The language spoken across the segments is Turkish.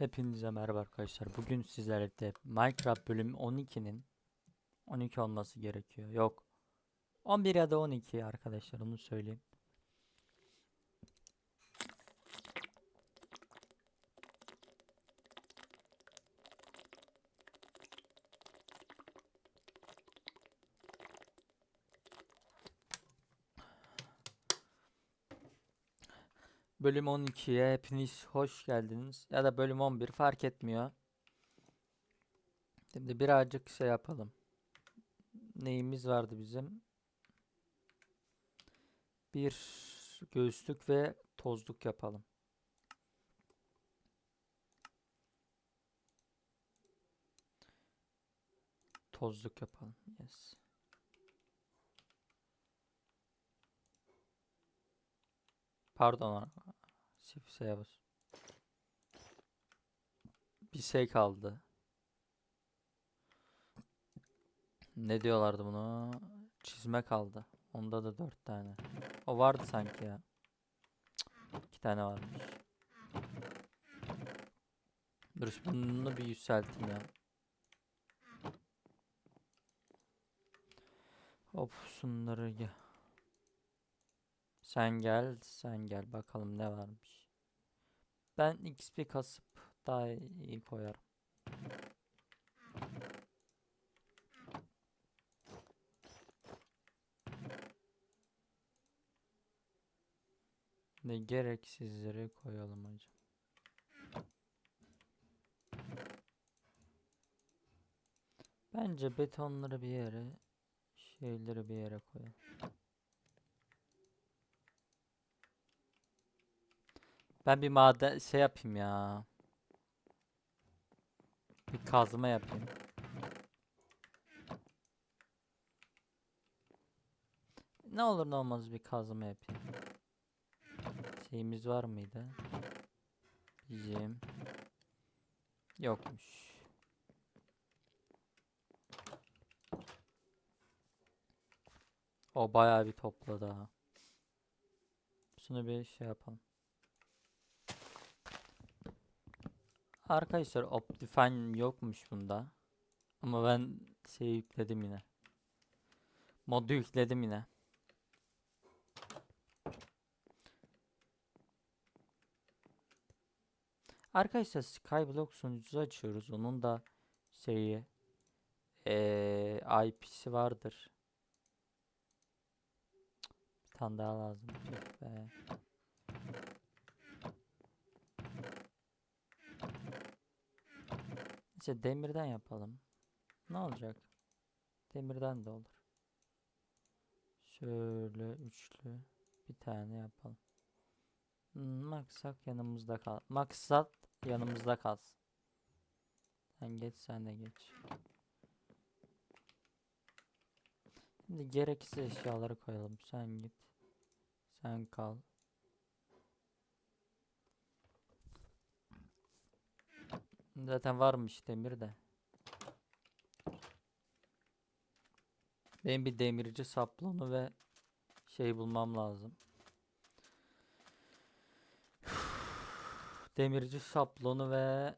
Hepinize merhaba arkadaşlar. Bugün sizlerle birlikte Minecraft bölüm 12'nin 12 olması gerekiyor. Yok. 11 ya da 12 arkadaşlar onu söyleyeyim. Bölüm 12'ye hepiniz hoş geldiniz. Ya da bölüm 11 fark etmiyor. Şimdi birazcık şey yapalım. Neyimiz vardı bizim? Bir göğüslük ve tozluk yapalım. Tozluk yapalım. Yes. Pardon. Shift şeye bas. Bir şey kaldı. Ne diyorlardı bunu? Çizme kaldı. Onda da dört tane. O vardı sanki ya. Cık, İki tane varmış. Dur bunu bir yükselteyim ya. Hop şunları gel. Sen gel, sen gel. Bakalım ne varmış. Ben XP kasıp daha iyi koyarım. Ne gereksizleri koyalım hocam. Bence betonları bir yere, şeyleri bir yere koyalım. Ben bir maden şey yapayım ya. Bir kazma yapayım. Ne olur ne olmaz bir kazma yapayım. Şeyimiz var mıydı? Bizim yokmuş. O bayağı bir topladı ha. Şunu bir şey yapalım. Arkadaşlar Optifine yokmuş bunda. Ama ben şey yükledim yine. Modu yükledim yine. Arkadaşlar Skyblock sunucusu açıyoruz. Onun da şeyi eee IP'si vardır. Bir tane daha lazım. Be. İşte demirden yapalım. Ne olacak? Demirden de olur. Şöyle üçlü bir tane yapalım. Hmm, Maksat yanımızda kal. Maksat yanımızda kalsın. Sen geç sen de geç. Şimdi gereksiz eşyaları koyalım. Sen git. Sen kal. Zaten varmış demir de. Benim bir demirci saplonu ve şey bulmam lazım. Demirci saplonu ve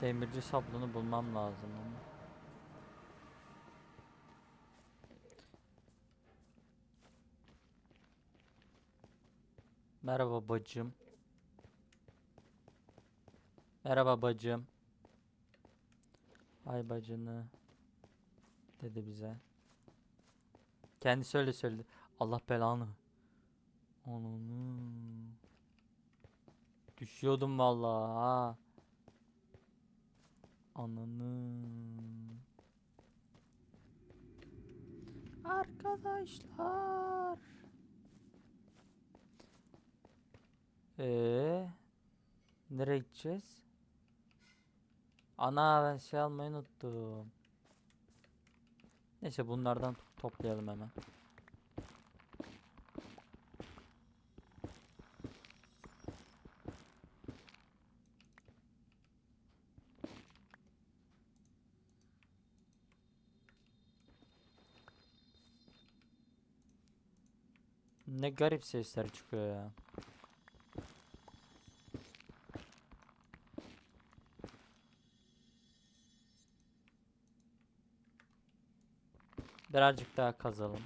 Demirci saplonu bulmam lazım ama. Merhaba bacım. Merhaba bacım. Ay bacını dedi bize. Kendisi öyle söyledi. Allah belanı. Onu. Düşüyordum vallahi. Ananı. Arkadaşlar. Ee, nereye gideceğiz? Ana ben şey almayı unuttum. Neyse bunlardan to- toplayalım hemen. Ne garip sesler çıkıyor ya. Birazcık daha kazalım.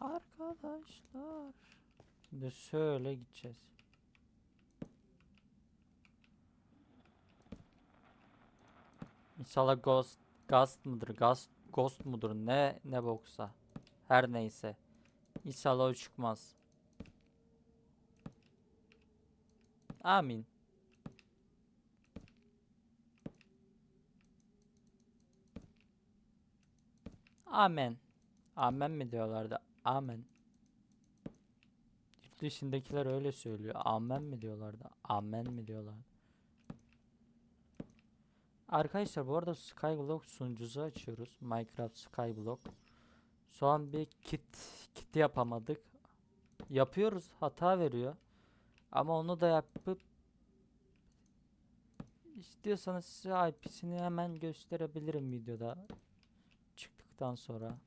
Arkadaşlar. Şimdi şöyle gideceğiz. İnşallah ghost, ghost mıdır, ghost, ghost mudur ne ne boksa. Her neyse. İnşallah o çıkmaz. Amin. Amen. Amen mi diyorlardı? Amen. Yurt dışındakiler öyle söylüyor. Amen mi diyorlardı? Amen mi diyorlardı? Arkadaşlar bu arada Skyblock sunucusu açıyoruz. Minecraft Skyblock. Şu an bir kit kit yapamadık. Yapıyoruz, hata veriyor. Ama onu da yapıp istiyorsanız size IP'sini hemen gösterebilirim videoda çıktıktan sonra.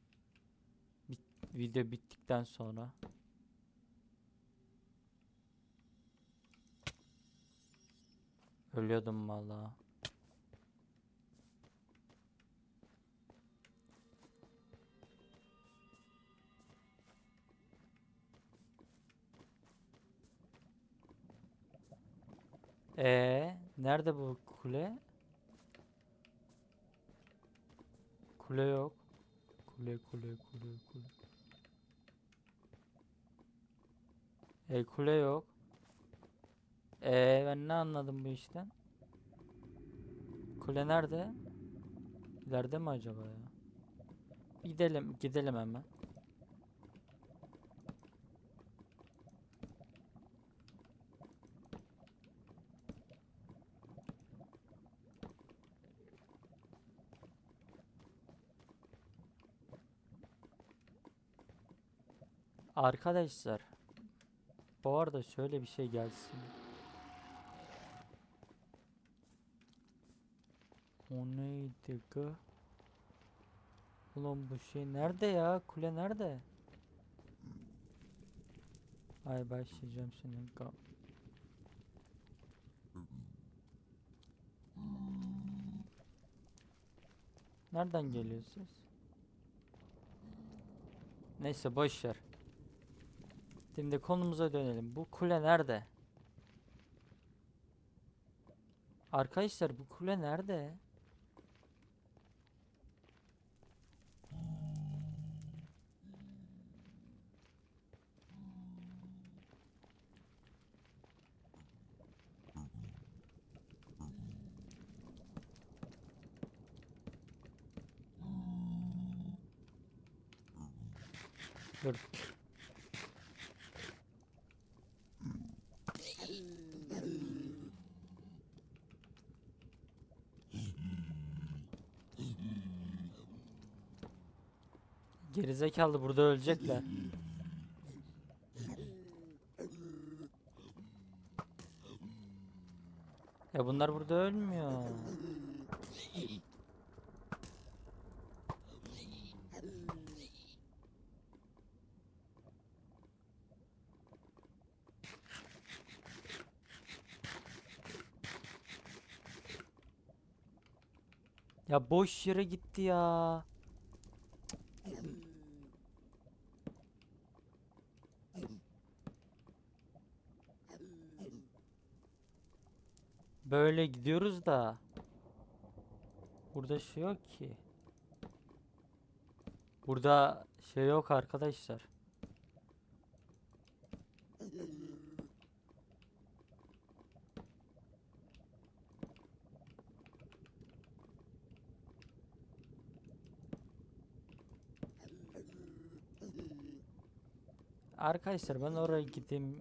Bit- video bittikten sonra. Ölüyordum vallahi. Ee, nerede bu kule? Kule yok. Kule kule kule kule. E kule yok. Ee, ben ne anladım bu işten? Kule nerede? İleride mi acaba ya? Gidelim, gidelim hemen. Arkadaşlar bu arada şöyle bir şey gelsin. O neydi ki? Ulan bu şey nerede ya? Kule nerede? Ay başlayacağım senin ka- Nereden geliyorsunuz? Neyse boş. Şimdi konumuza dönelim. Bu kule nerede? Arkadaşlar bu kule nerede? Dur. Gerizekalı burada ölecekler. Ya bunlar burada ölmüyor. Ya boş yere gitti ya. Böyle gidiyoruz da. Burada şey yok ki. Burada şey yok arkadaşlar. Arkadaşlar ben oraya gideyim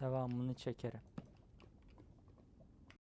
devamını çekerim.